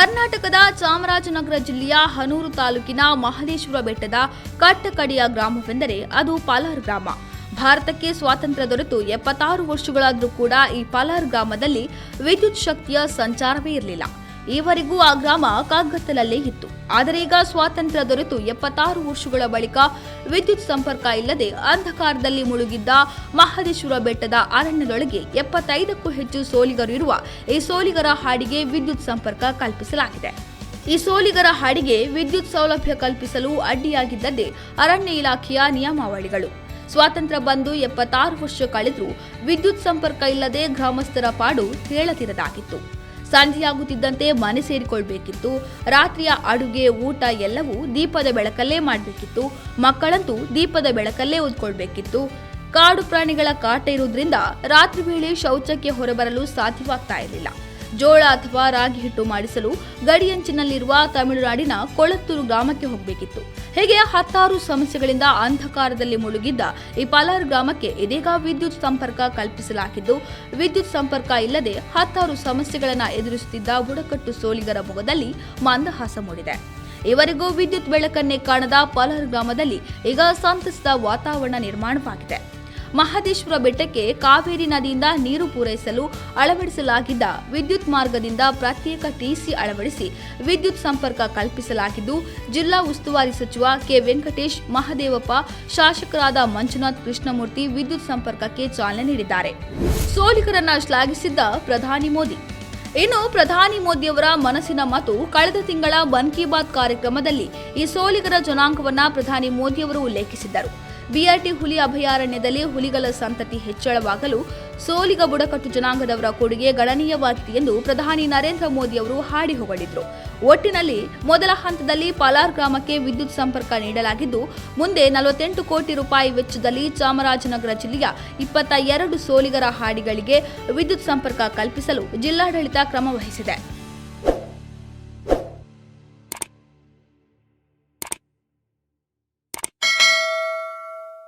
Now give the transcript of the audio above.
ಕರ್ನಾಟಕದ ಚಾಮರಾಜನಗರ ಜಿಲ್ಲೆಯ ಹನೂರು ತಾಲೂಕಿನ ಮಹದೇಶ್ವರ ಬೆಟ್ಟದ ಕಟ್ಟಕಡಿಯ ಗ್ರಾಮವೆಂದರೆ ಅದು ಪಾಲಾರ್ ಗ್ರಾಮ. ಭಾರತಕ್ಕೆ ಸ್ವಾತಂತ್ರ್ಯ ದೊರೆತು ಎಪ್ಪತ್ತಾರು ವರ್ಷಗಳಾದರೂ ಕೂಡ ಈ ಪಾಲಾರ್ ಗ್ರಾಮದಲ್ಲಿ ವಿದ್ಯುತ್ ಶಕ್ತಿಯ ಸಂಚಾರವೇ ಇರಲಿಲ್ಲ. ಈವರೆಗೂ ಆ ಗ್ರಾಮ ಕಾಗತ್ತಲಲ್ಲೇ ಇತ್ತು. ಆದರೆ ಈಗ ಸ್ವಾತಂತ್ರ್ಯ ದೊರೆತು ಎಪ್ಪತ್ತಾರು ವರ್ಷಗಳ ಬಳಿಕ ವಿದ್ಯುತ್ ಸಂಪರ್ಕ ಇಲ್ಲದೆ ಅಂಧಕಾರದಲ್ಲಿ ಮುಳುಗಿದ್ದ ಮಹದೇಶ್ವರ ಬೆಟ್ಟದ ಅರಣ್ಯದೊಳಗೆ ಎಪ್ಪತ್ತೈದಕ್ಕೂ ಹೆಚ್ಚು ಸೋಲಿಗರು ಇರುವ ಈ ಸೋಲಿಗರ ಹಾಡಿಗೆ ವಿದ್ಯುತ್ ಸಂಪರ್ಕ ಕಲ್ಪಿಸಲಾಗಿದೆ. ಈ ಸೋಲಿಗರ ಹಾಡಿಗೆ ವಿದ್ಯುತ್ ಸೌಲಭ್ಯ ಕಲ್ಪಿಸಲು ಅಡ್ಡಿಯಾಗಿದ್ದದ್ದೇ ಅರಣ್ಯ ಇಲಾಖೆಯ ನಿಯಮಾವಳಿಗಳು. ಸ್ವಾತಂತ್ರ್ಯ ಬಂದು ಎಪ್ಪತ್ತಾರು ವರ್ಷ ಕಳೆದರೂ ವಿದ್ಯುತ್ ಸಂಪರ್ಕ ಇಲ್ಲದೆ ಗ್ರಾಮಸ್ಥರ ಪಾಡು ಹೇಳತಿರದಾಗಿತ್ತು ಸಂಜೆಯಾಗುತ್ತಿದ್ದಂತೆ ಮನೆ ಸೇರಿಕೊಳ್ಬೇಕಿತ್ತು. ರಾತ್ರಿಯ ಅಡುಗೆ, ಊಟ ಎಲ್ಲವೂ ದೀಪದ ಬೆಳಕಲ್ಲೇ ಮಾಡಬೇಕಿತ್ತು. ಮಕ್ಕಳಂತೂ ದೀಪದ ಬೆಳಕಲ್ಲೇ ಓದ್ಕೊಳ್ಬೇಕಿತ್ತು ಕಾಡು ಪ್ರಾಣಿಗಳ ಕಾಟ ಇರುವುದರಿಂದ ರಾತ್ರಿ ವೇಳೆ ಶೌಚಕ್ಕೆ ಹೊರಬರಲು ಸಾಧ್ಯವಾಗ್ತಾ ಇರಲಿಲ್ಲ. ಜೋಳ ಅಥವಾ ರಾಗಿ ಹಿಟ್ಟು ಮಾಡಿಸಲು ಗಡಿಯಂಚಿನಲ್ಲಿರುವ ತಮಿಳುನಾಡಿನ ಕೊಳತ್ತೂರು ಗ್ರಾಮಕ್ಕೆ ಹೋಗಬೇಕಿತ್ತು. ಹೀಗೆ ಹತ್ತಾರು ಸಮಸ್ಯೆಗಳಿಂದ ಅಂಧಕಾರದಲ್ಲಿ ಮುಳುಗಿದ್ದ ಈ ಪಲಾರ್ ಗ್ರಾಮಕ್ಕೆ ಇದೀಗ ವಿದ್ಯುತ್ ಸಂಪರ್ಕ ಕಲ್ಪಿಸಲಾಗಿದ್ದು, ವಿದ್ಯುತ್ ಸಂಪರ್ಕ ಇಲ್ಲದೆ ಹತ್ತಾರು ಸಮಸ್ಯೆಗಳನ್ನು ಎದುರಿಸುತ್ತಿದ್ದ ಬುಡಕಟ್ಟು ಸೋಲಿಗರ ಮೊಗದಲ್ಲಿ ಮಂದಹಾಸ ಮೂಡಿದೆ. ಇವರಿಗೂ ವಿದ್ಯುತ್ ಬೆಳಕನ್ನೇ ಕಾಣದ ಪಲಾರ್ ಗ್ರಾಮದಲ್ಲಿ ಈಗ ಸಂತಸದ ವಾತಾವರಣ ನಿರ್ಮಾಣವಾಗಿದೆ. ಮಹದೇಶ್ವರ ಬೆಟ್ಟಕ್ಕೆ ಕಾವೇರಿ ನದಿಯಿಂದ ನೀರು ಪೂರೈಸಲು ಅಳವಡಿಸಲಾಗಿದ್ದ ವಿದ್ಯುತ್ ಮಾರ್ಗದಿಂದ ಪ್ರತ್ಯೇಕ ಟಿಸಿ ಅಳವಡಿಸಿ ವಿದ್ಯುತ್ ಸಂಪರ್ಕ ಕಲ್ಪಿಸಲಾಗಿದ್ದು, ಜಿಲ್ಲಾ ಉಸ್ತುವಾರಿ ಸಚಿವ ಕೆ ವೆಂಕಟೇಶ್, ಮಹದೇವಪ್ಪ, ಶಾಸಕರಾದ ಮಂಜುನಾಥ್ ಕೃಷ್ಣಮೂರ್ತಿ ವಿದ್ಯುತ್ ಸಂಪರ್ಕಕ್ಕೆ ಚಾಲನೆ ನೀಡಿದ್ದಾರೆ. ಸೋಲಿಗರನ್ನ ಶ್ಲಾಘಿಸಿದ್ದ ಪ್ರಧಾನಿ ಮೋದಿ. ಇನ್ನು ಪ್ರಧಾನಿ ಮೋದಿಯವರ ಮನಸ್ಸಿನ ಮಾತು ಕಳೆದ ತಿಂಗಳ ಮನ್ ಕಿ ಬಾತ್ ಕಾರ್ಯಕ್ರಮದಲ್ಲಿ ಈ ಸೋಲಿಗರ ಜನಾಂಗವನ್ನ ಪ್ರಧಾನಿ ಮೋದಿಯವರು ಉಲ್ಲೇಖಿಸಿದ್ದರು. ಬಿಆರ್ಟಿ ಹುಲಿ ಅಭಯಾರಣ್ಯದಲ್ಲಿ ಹುಲಿಗಳ ಸಂತತಿ ಹೆಚ್ಚಳವಾಗಲು ಸೋಲಿಗ ಬುಡಕಟ್ಟು ಜನಾಂಗದವರ ಕೊಡುಗೆ ಗಣನೀಯವಾಗಿದೆ ಎಂದು ಪ್ರಧಾನಿ ನರೇಂದ್ರ ಮೋದಿ ಅವರು ಹಾಡಿ ಹೊಗಳಿದ್ರು. ಒಟ್ಟಿನಲ್ಲಿ ಮೊದಲ ಹಂತದಲ್ಲಿ ಪಾಲಾರ್ ಗ್ರಾಮಕ್ಕೆ ವಿದ್ಯುತ್ ಸಂಪರ್ಕ ನೀಡಲಾಗಿದ್ದು, ಮುಂದೆ ನಲವತ್ತೆಂಟು ಕೋಟಿ ರೂಪಾಯಿ ವೆಚ್ಚದಲ್ಲಿ ಚಾಮರಾಜನಗರ ಜಿಲ್ಲೆಯ ಇಪ್ಪತ್ತ ಎರಡು ಸೋಲಿಗರ ಹಾಡಿಗಳಿಗೆ ವಿದ್ಯುತ್ ಸಂಪರ್ಕ ಕಲ್ಪಿಸಲು ಜಿಲ್ಲಾಡಳಿತ ಕ್ರಮ ವಹಿಸಿದೆ.